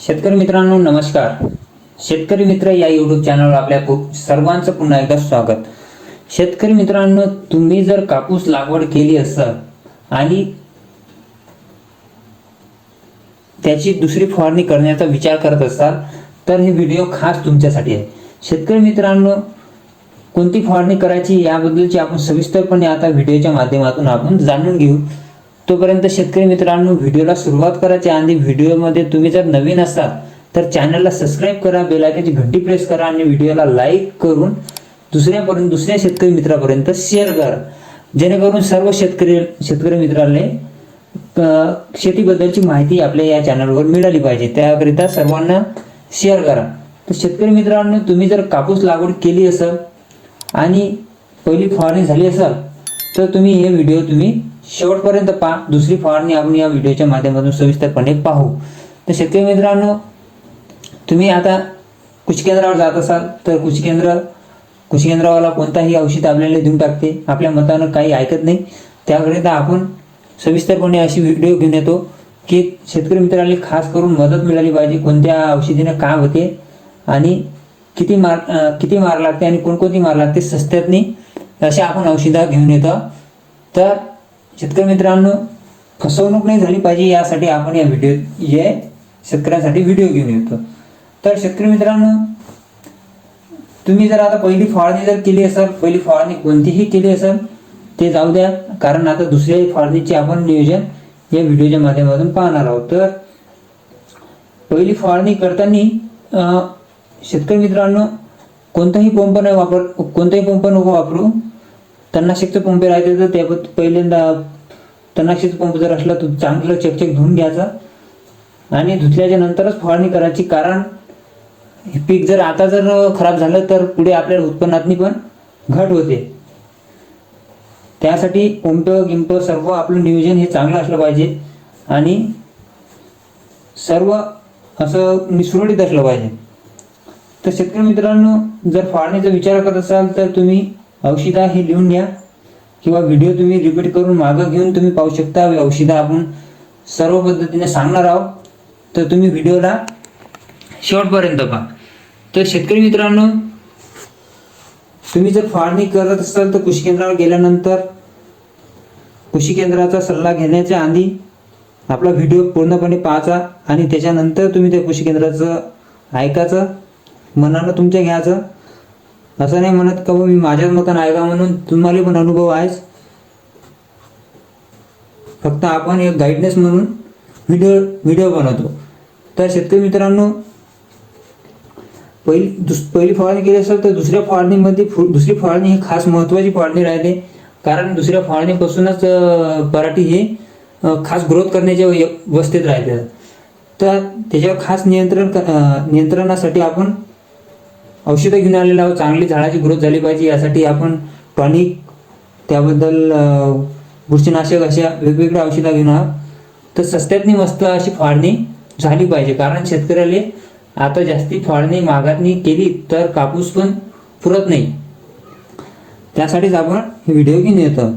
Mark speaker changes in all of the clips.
Speaker 1: शेतकरी मित्रांनो नमस्कार. शेतकरी मित्र या युट्यूब चॅनलवर आपल्या खूप सर्वांचं पुन्हा एकदा स्वागत. शेतकरी मित्रांनो तुम्ही जर कापूस लागवड केली असाल आणि त्याची दुसरी फवारणी करण्याचा विचार करत असाल तर हे व्हिडिओ खास तुमच्यासाठी आहे. शेतकरी मित्रांनो कोणती फवारणी करायची याबद्दलची आपण सविस्तरपणे आता व्हिडिओच्या माध्यमातून आपण जाणून घेऊ. तोपर्यंत शेतकरी मित्रांनो व्हिडिओला सुरुवात करायची आणि व्हिडिओमध्ये तुम्ही जर नवीन असाल तर चॅनलला सबस्क्राईब करा बेलायकाची घंटी प्रेस करा आणि व्हिडिओला लाईक करून दुसऱ्यापर्यंत दुसऱ्या शेतकरी मित्रापर्यंत शेअर करा. जेणेकरून सर्व शेतकरी शेतकरी मित्रांनी शेतीबद्दलची माहिती आपल्या या चॅनलवर मिळाली पाहिजे. त्याकरिता सर्वांना शेअर करा. तर शेतकरी मित्रांनो तुम्ही जर कापूस लागवड केली असाल आणि पहिली फवारणी झाली असाल तर तुम्ही हे व्हिडिओ तुम्ही शेवटपर्यंत पहा. दुसरी फवारणी आपण या व्हिडिओच्या माध्यमातून सविस्तरपणे पाहू. तर शेतकरी मित्रांनो तुम्ही आता कृषी केंद्रावर जात असाल तर कृषी केंद्र कृषी केंद्रावाला कोणताही औषध आपल्याला देऊन टाकते. आपल्या मतानं काही ऐकत नाही. त्याकरिता आपण सविस्तरपणे अशी व्हिडिओ घेऊन येतो की शेतकरी मित्राला खास करून मदत मिळाली पाहिजे कोणत्या औषधीने काय होते आणि किती मार किती मार लागते आणि कोणकोणती मार लागते सस्त्यातनी अशा आपण औषधं घेऊन येतो. तर शेतकरी मित्रांनो फसवणूक नाही झाली पाहिजे यासाठी आपण या व्हिडिओ हे शेतकऱ्यांसाठी व्हिडिओ घेऊन येतो. तर शेतकरी मित्रांनो तुम्ही जर आता पहिली फवारणी जर केली असेल पहिली फवारणी कोणतीही केली असेल ते जाऊ द्या. कारण आता दुसऱ्या फवारणीचे आपण नियोजन या व्हिडिओच्या माध्यमातून पाहणार आहोत. तर पहिली फवारणी करताना शेतकरी मित्रांनो कोणताही पंप नाही वापर कोणताही पंप नको वापरू. तणनाशकचं पंप राहते तर त्या पहिल्यांदा तणनाशकचा पंप जर असला तर चांगलं चकचक धुवून घ्यायचा. आणि धुतल्याच्या नंतरच फवारणी करायची कारण हे पीक जर आता जर खराब झालं तर पुढे आपल्या उत्पन्नातनी पण घट होते. त्यासाठी पंप गिंप सर्व आपलं नियोजन हे चांगलं असलं पाहिजे. आणि सर्व असं निसुरळीत असलं पाहिजे. तर शेतकरी मित्रांनो जर फाळणीचा विचार करत असाल तर तुम्ही औषधा हे लिहून घ्या. किंवा व्हिडिओ तुम्ही रिपीट करून मागं घेऊन तुम्ही पाहू शकता. औषधं आपण सर्व पद्धतीने सांगणार आहोत. तर तुम्ही व्हिडिओला शेवटपर्यंत पहा. तर शेतकरी मित्रांनो तुम्ही जर फाळणी करत असाल तर कृषी केंद्रावर गेल्यानंतर कृषी केंद्राचा सल्ला घेण्याच्या आधी आपला व्हिडिओ पूर्णपणे पाहायचा आणि त्याच्यानंतर तुम्ही त्या कृषी केंद्राचं ऐकायचं मनानं तुमच्या घ्यायचं. असं नाही म्हणत का मी माझ्याच मतानं ऐका म्हणून तुम्हाला पण अनुभव आहेच. फक्त आपण एक गाईडनेस म्हणून व्हिडिओ व्हिडिओ बनवतो. तर शेतकरी मित्रांनो पहिली दुस पहिली फवारणी केली असेल तर दुसऱ्या फवारणीमध्ये दुसरी फवारणी ही खास महत्त्वाची फवारणी राहते. कारण दुसऱ्या फवारणीपासूनच पराठी हे खास ग्रोथ करण्याच्या व्यवस्थेत अवस्थेत राहते. तर त्याच्यावर खास नियंत्रण नियंत्रणासाठी आपण औषधं घेऊन आलेलो आहोत. चांगली झाडाची ग्रोथ झाली पाहिजे. यासाठी आपण टॉनिक त्याबद्दल बुरशीनाशक अशा वेगवेगळ्या औषधं घेऊन आहोत. तर सस्त्यातनी मस्त अशी फाळणी झाली पाहिजे. कारण शेतकऱ्याला आता जास्ती फाळणी मागातनी केली तर कापूस पण पुरत नाही. त्यासाठीच आपण हे व्हिडिओ घेऊन येतो.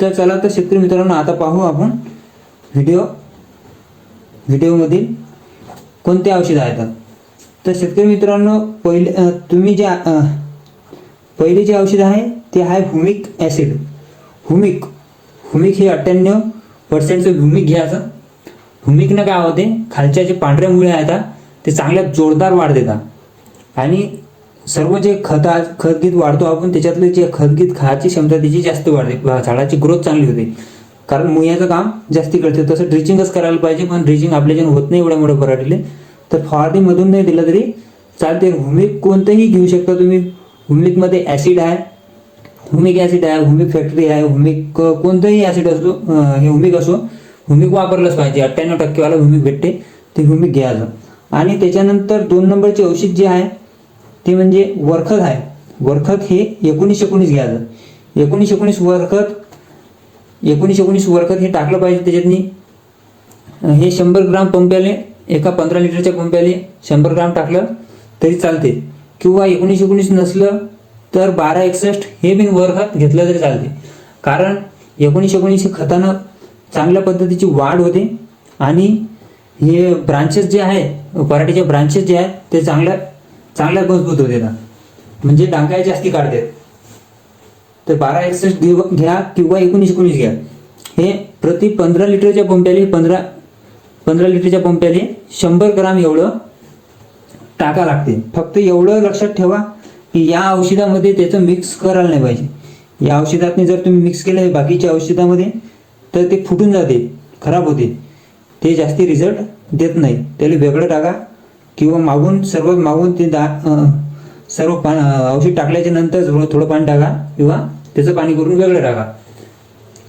Speaker 1: तर चला तर शेतकरी मित्रांनो आता पाहू आपण व्हिडिओ. व्हिडिओमधील कोणते औषधं आहेत? तर शेतकरी मित्रांनो पहिले तुम्ही जे पहिले जे औषध आहे ते आहे हुमिक ॲसिड हुमिक हुमिक हे अठ्ठ्याण्णव पर्सेंटचं हुमिक घ्यायचं हुमिकनं काय होते खालच्या जे पांढऱ्या मुळे आहेत ते चांगल्या जोरदार वाढ देतात. आणि सर्व जे खत खतगीत वाढतो आपण त्याच्यातले जे खतगीत खायची क्षमता त्याची जास्त वाढते. झाडाची ग्रोथ चांगली होते. कारण मुळ्याचं काम जास्ती करते. तसं ड्रिचिंगच करायला पाहिजे पण ड्रिचिंग आपल्याच्यानं होत नाही एवढ्या मोठ्या पराठीले तर फवारणीमधून नाही दिलं तरी चालते हुमिक कोणतंही घेऊ शकता तुम्ही. हुमिकमध्ये ॲसिड आहे. हुमिक ॲसिड आहे हुमिक फॅक्टरी आहे हुमिक कोणतंही ॲसिड असो हे हुमिक असो हुमिक वापरलंच पाहिजे. अठ्ठ्याण्णव टक्केवाला हुमिक भेटते ते हुमिक घ्यायचं आणि त्याच्यानंतर दोन नंबरचे औषध जे आहे ते म्हणजे वरखत आहे. वरखत हे एकोणीस एकोणीस घ्यायचं एकोणीस एकोणीस वरखत एकोणीस एकोणीस वरखत हे टाकलं पाहिजे त्याच्यातनी. हे शंभर ग्राम पंप्याले एका पंधरा लिटरच्या पंप्याले शंभर ग्राम टाकलं तरी चालते. किंवा एकोणीस एकोणीस नसलं तर बारा एकसष्ट हे बिन वर्गात घेतलं तरी चालते. कारण एकोणीस एकोणीस खतानं चांगल्या पद्धतीची वाढ होते आणि हे ब्रांचेस जे आहे पराठीचे ब्रांचेस जे आहेत ते चांगल्या चांगल्या मजबूत होते ना. म्हणजे डांगाय जास्ती काढतात तर बारा एकसष्ट घ्या किंवा एकोणीस एकोणीस घ्या. हे प्रति पंधरा लिटरच्या पंप्याले पंधरा पंधरा लिटरच्या पंप्याने शंभर ग्राम एवढं टाका लागते. फक्त एवढं लक्षात ठेवा की या औषधामध्ये त्याचं मिक्स करायला नाही पाहिजे. या औषधातने जर तुम्ही मिक्स केलं बाकीच्या औषधामध्ये तर ते फुटून जाते खराब होते. ते जास्ती रिझल्ट देत नाही. त्याला वेगळं टाका किंवा मागून सर्व मागून ते दा सर्व पा औषध टाकल्याच्या नंतर थोडं थोडं पाणी टाका किंवा त्याचं पाणी करून वेगळं टाका.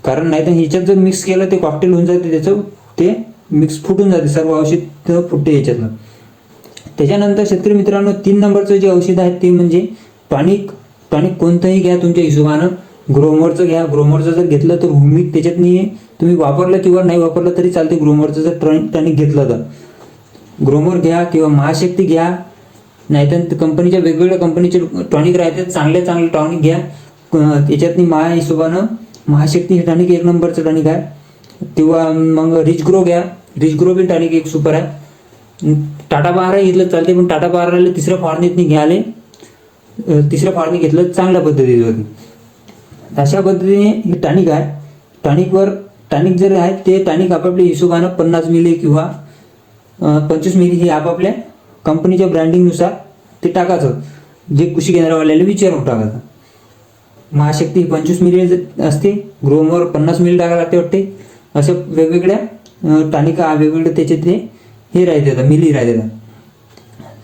Speaker 1: कारण नाही तर ह्याच्यात जर मिक्स केलं ते कॉकटेल होऊन जाते त्याचं ते मिक्स फुटून जाते सर्व औषध फुटते याच्यातलं त्याच्यानंतर शेतकरी मित्रांनो तीन नंबरचं जे औषध आहे ते म्हणजे टॉनिक. टॉनिक कोणतंही घ्या तुमच्या हिशोबानं. ग्रोमरचं घ्या. ग्रोमरचं जर घेतलं तर हुमिक त्याच्यात नाही तुम्ही वापरलं किंवा नाही वापरलं तरी चालते. ग्रोमरचं जर टॉनिक टॉनिक घेतलं तर. ग्रोमर घ्या किंवा महाशक्ती घ्या. नाहीतर कंपनीच्या वेगवेगळ्या कंपनीचे टॉनिक राहतात चांगले चांगले टॉनिक घ्या. त्याच्यातनी माझ्या हिशोबानं महाशक्ती हे टॉनिक एक नंबरचं टॉनिक आहे. किंवा मग रिच ग्रो घ्या. रिच ग्रो बी टॉनिक एक सुपर आहे. टाटा बहारा घेतलं चालते पण टाटा बहाराला तिसऱ्या फवारणीतनी घ्याले तिसरं तिसऱ्या फवारणी घेतलं चांगल्या पद्धतीवर अशा पद्धतीने हे टॉनिक आहे. टॉनिकवर टॉनिक जर आहे ते टॉनिक आपापल्या हिशोबानं पन्नास मिली किंवा पंचवीस मिली हे आपापल्या कंपनीच्या ब्रँडिंगनुसार ते टाकायचं. जे कृषी केंद्रावाल्याला विचारून टाकायचं. महाशक्ती पंचवीस मिली असते ग्रोमवर पन्नास मिली टाकायला लागते वाटते. अशा वेगवेगळ्या अं, वेगवेगळ्या त्याचे ते हे राहते मिली राहते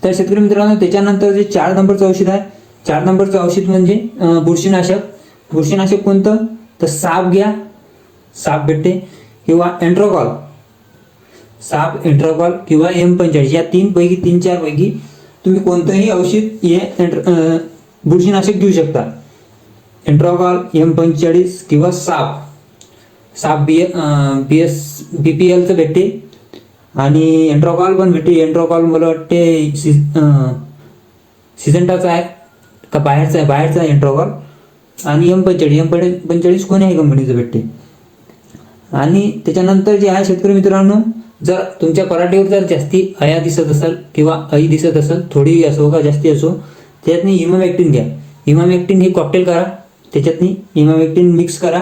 Speaker 1: तर शेतकरी मित्रांनो त्याच्यानंतर जे चार नंबरचं औषध आहे चार नंबरचं औषध म्हणजे बुरशीनाशक. बुरशीनाशक कोणतं? तर साप घ्या. साप भेटते. किंवा एन्ट्रोकॉल साप एन्ट्रोकॉल किंवा एम पंचेचाळीस. या तीन पैकी तीन चार पैकी तुम्ही कोणतंही औषध हे बुरशीनाशक घेऊ शकता. एन्ट्रोकॉल एम पंचेचाळीस किंवा साप. साप बी बी एस बी पी एलचं भेटते. आणि एन्ड्रॉकॉल पण भेटते. एन्ड्रॉकॉल मला वाटते सीझ सिजंटाचा आहे. का बाहेरचा आहे? बाहेरचा आहे एन्ड्रॉकॉल आणि एम पंचेचाळीस. एम पंचेचाळीस आहे कंपनीचं भेटते. आणि त्याच्यानंतर जे आहे शेतकरी मित्रांनो जर तुमच्या पराठीवर जर जास्ती अया दिसत असेल किंवा अई दिसत असेल थोडी असो का जास्ती असो त्याच्यातनी इमामॅक्टिन घ्या. इमामॅक्टिन ही कॉकटेल करा. त्याच्यातनी इमामॅक्टिन मिक्स करा.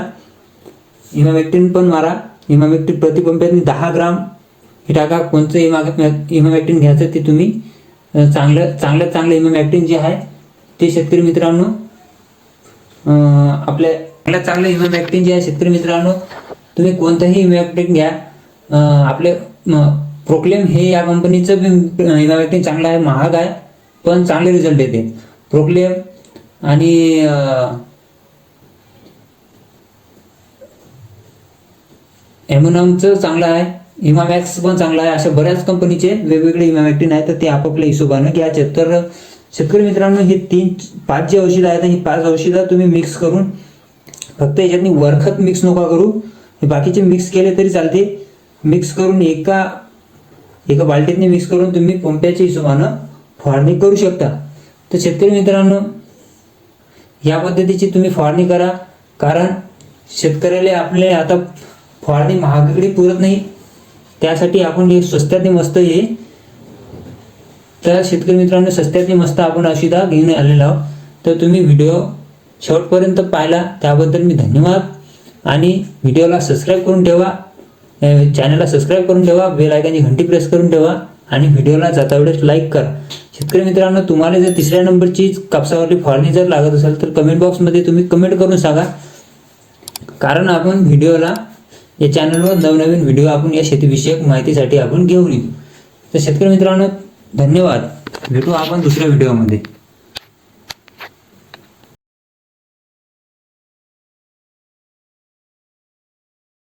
Speaker 1: इमामॅक्टिन पण मारा. इमामॅक्टिन प्रतिपंप्यातनी दहा ग्राम. हे टाका कोणतं इमा इमामॅक्टिन घ्यायचं ते तुम्ही चांगलं चांगलं चांगलं इमामॅक्टिन जे आहे ते शेतकरी मित्रांनो आपल्या चांगल्या चांगलं इमामॅक्टिन जे आहे शेतकरी मित्रांनो तुम्ही कोणतंही इमामॅक्टिन घ्या. आपले प्रोक्लेम हे या कंपनीचं इमामॅक्टिन चांगलं आहे महाग आहे पण चांगले रिझल्ट येते. प्रोक्लेम आणि एमोनॉमचं चांगलं आहे इमामॅक्स पण चांगला आहे अशा बऱ्याच कंपनीचे वेगवेगळे इमामॅक्टिन आहेत तर ते आपापल्या हिशोबानं घ्यायचे. तर शेतकरी मित्रांनो हे तीन पाच जे औषधं आहेत ही पाच औषधं तुम्ही मिक्स करून फक्त याच्यातनी वरखत मिक्स नका करू. हे बाकीचे मिक्स केले तरी चालते. मिक्स करून एका एका बाल्टीतने मिक्स करून तुम्ही पंप्याच्या हिशोबानं फवारणी करू शकता. तर शेतकरी मित्रांनो या पद्धतीची तुम्ही फवारणी करा. कारण शेतकऱ्याला आपले आता फवारणी महागडी पुरत नाही. त्यासाठी आपण हे स्वस्तातनी मस्त हे तर शेतकरी मित्रांनो स्वस्तातनी मस्त आपण औषधा घेऊन आलेलो आहोत. तर तुम्ही व्हिडिओ शेवटपर्यंत पाहिला त्याबद्दल मी धन्यवाद. आणि व्हिडिओला सबस्क्राईब करून ठेवा चॅनलला सबस्क्राईब करून ठेवा बेल आयकॉनची घंटी प्रेस करून ठेवा आणि व्हिडिओला जाता वेळेस लाईक करा. शेतकरी मित्रांनो तुम्हाला जर तिसऱ्या नंबरची कापसावरली फवारणी जर लागत असेल तर कमेंट बॉक्समध्ये तुम्ही कमेंट करून सांगा. कारण आपण व्हिडिओला या चॅनलवर नवनवीन व्हिडिओ आपण या शेतीविषयक माहितीसाठी आपण घेऊन येऊ. तर शेतकरी मित्रांनो धन्यवाद. भेटू आपण दुसऱ्या व्हिडिओमध्ये